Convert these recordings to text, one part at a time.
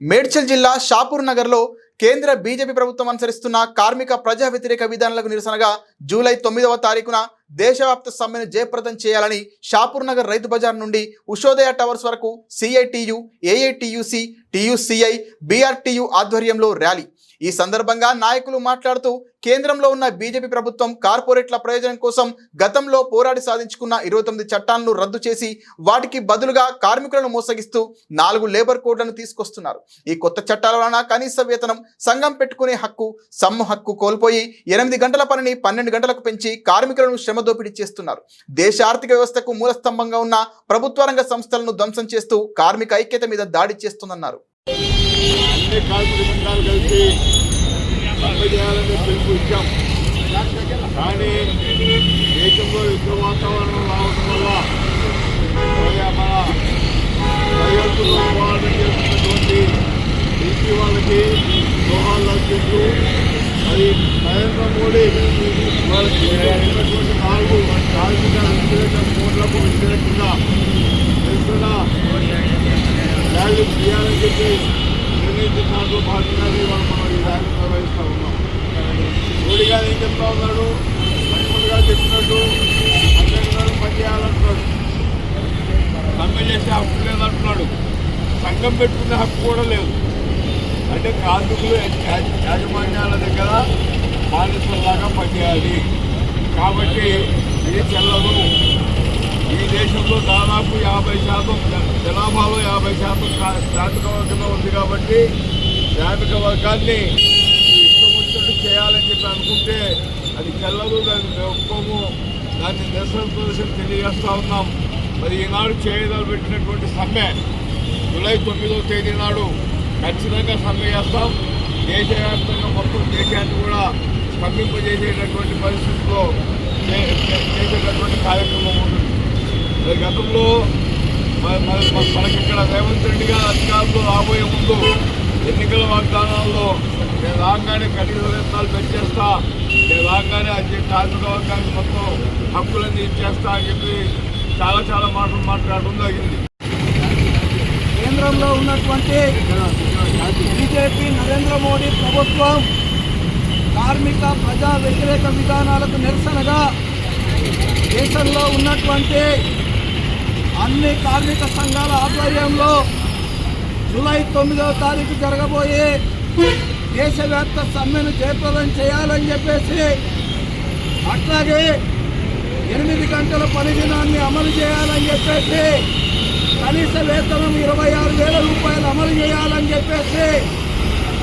మేడ్చల్ జిల్లా షాపూర్ నగర్లో కేంద్ర బీజేపీ ప్రభుత్వం అనుసరిస్తున్న కార్మిక ప్రజా వ్యతిరేక విధానాలకు నిరసనగా జూలై తొమ్మిదవ తారీఖున దేశవ్యాప్త సమ్మెను జయప్రదం చేయాలని షాపూర్ నగర్ రైతు బజార్ నుండి ఉషోదయ టవర్స్ వరకు సిఐటియు ఏఐటియుసి టియుసిఐ బీఆర్టీయు ఆధ్వర్యంలో ర్యాలీ. ఈ సందర్భంగా నాయకులు మాట్లాడుతూ కేంద్రంలో ఉన్న బీజేపీ ప్రభుత్వం కార్పొరేట్ల ప్రయోజనం కోసం గతంలో పోరాడి సాధించుకున్న ఇరవై తొమ్మిది చట్టాలను రద్దు చేసి వాటికి బదులుగా కార్మికులను మోసగిస్తూ నాలుగు లేబర్ కోడ్లను తీసుకొస్తున్నారు. ఈ కొత్త చట్టాల వలన కనీస వేతనం సంఘం పెట్టుకునే హక్కు సమ్ము హక్కు కోల్పోయి ఎనిమిది గంటల పనిని పన్నెండు గంటలకు పెంచి కార్మికులను శ్రమ దోపిడీ చేస్తున్నారు. దేశ ఆర్థిక వ్యవస్థకు మూలస్తంభంగా ఉన్న ప్రభుత్వ రంగ సంస్థలను ధ్వంసం చేస్తూ కార్మిక ఐక్యత మీద దాడి చేస్తుందన్నారు. అన్ని కార్మిక సంఘాలు కలిసి సమ్మె చేయాలని పిలుపు ఇచ్చాం కానీ దేశంలో యుద్ధ వాతావరణం రావడం వల్ల మరి మన సరిహద్దులో పోరాటం చేస్తున్నటువంటి బీసీ వాళ్ళకి దోహాలు అందిస్తూ మరి నరేంద్ర మోడీ వాళ్ళకి ఇచ్చినటువంటి నాలుగు కార్మిక వ్యతిరేక కోట్లకు వ్యతిరేకంగా నిరసన ర్యాలీ చేయాలని చెప్పి నిర్ణయించిన దాంట్లో భాగంగానే ఇవాళ మనం ఈ ర్యాలీ నిర్వహిస్తూ ఉన్నాం మోడీ గారు ఏం చెప్తా ఉన్నాడు. లక్ష్మణ్ చెప్పినట్టు పన్నెండు నెలలు పనిచేయాలంటున్నాడు సమ్మె చేసే హక్కు లేదంటున్నాడు. సంఘం పెట్టుకునే హక్కు కూడా లేదు. అంటే కార్మికులు యాజమాన్యాల దగ్గర బానిసల్లాగా పనిచేయాలి. కాబట్టి ఇది చెల్లదు ఈ దేశంలో దాదాపు యాభై శాతం జనాభాలో యాభై శాతం కా- శ్రామిక వర్గంలో ఉంది కాబట్టి శ్రామిక వర్గాన్ని చేయాలని చెప్పి అనుకుంటే అది తెల్లదు దాన్ని మేము దాన్ని నిరసన ప్రదర్శన తెలియజేస్తా ఉన్నాం. మరి ఈనాడు చేయదలు పెట్టినటువంటి సమ్మె జూలై తొమ్మిదో తేదీ నాడు ఖచ్చితంగా సమ్మె చేస్తాం. దేశవ్యాప్తంగా మొత్తం దేశాన్ని కూడా స్పందింపజేసేటటువంటి పరిస్థితుల్లో చే- చేసేటటువంటి కార్యక్రమం ఉంటుంది. మరి గతంలో మనకి ఇక్కడ రేవంత్ రెడ్డి గారు అధికారంలో రాబోయే ముందు ఎన్నికల వాగ్దానాల్లో నేను రాగానే కనీస వేతనాలు పెంచేస్తా నేను రాగానే అది కార్మిక వర్గానికి మొత్తం హక్కులన్నీ ఇచ్చేస్తా అని చెప్పి చాలా చాలా మాటలు మాట్లాడడం జరిగింది. కేంద్రంలో ఉన్నటువంటి బీజేపీ నరేంద్ర మోడీ ప్రభుత్వం కార్మిక ప్రజా వ్యతిరేక విధానాలకు నిరసనగా దేశంలో ఉన్నటువంటి అన్ని కార్మిక సంఘాల ఆధ్వర్యంలో జూలై తొమ్మిదవ తారీఖు జరగబోయే దేశవ్యాప్త సమ్మెను జయప్రదం చేయాలని చెప్పేసి అట్లాగే ఎనిమిది గంటల పని దినాన్ని అమలు చేయాలని చెప్పేసి కనీస వేతనం ఇరవై ఆరు వేల రూపాయలు అమలు చేయాలని చెప్పేసి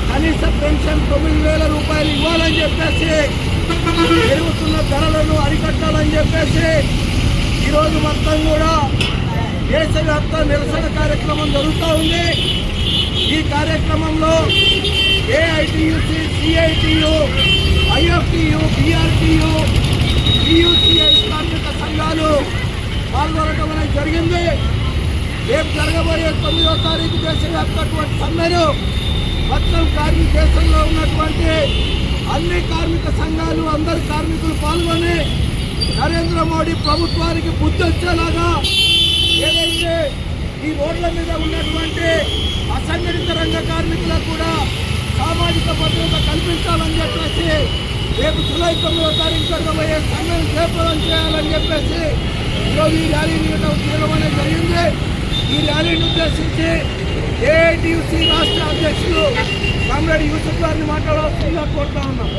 కనీస పెన్షన్ తొమ్మిది వేల రూపాయలు ఇవ్వాలని చెప్పేసి పెరుగుతున్న ధరలను అరికట్టాలని చెప్పేసి ఈరోజు మొత్తం కూడా దేశవ్యాప్త నిరసన కార్యక్రమం జరుగుతూ ఉంది. ఈ కార్యక్రమంలో AITUC CITU IFTU BRTU TUCI కార్మిక సంఘాలు పాల్గొనడం అనేది జరిగింది. రేపు జరగబోయే తొమ్మిదో తారీఖు దేశవ్యాప్తటువంటి సమ్మెను మొత్తం కార్మిక దేశంలో ఉన్నటువంటి అన్ని కార్మిక సంఘాలు అందరి కార్మికులు పాల్గొని నరేంద్ర మోడీ ప్రభుత్వానికి బుద్ధి వచ్చేలాగా ఏదైతే ఈ రోడ్ల మీద ఉన్నటువంటి అసంఘటిత రంగ కార్మికులకు కూడా సామాజిక భద్రత కల్పించాలని చెప్పేసి రేపు జూలై తొమ్మిదో తారీఖు జరగబోయే సమ్మెను చేపలం చేయాలని చెప్పేసి ఈరోజు ఈ ర్యాలీ తీయడం అనేది జరిగింది. ఈ ర్యాలీని ఉద్దేశించి ఏఐటియుసి రాష్ట్ర అధ్యక్షులు కామ్రేడ్ యూసుఫ్ గారిని మాట్లాడవలసిందిగా కోరుతా ఉన్నాం.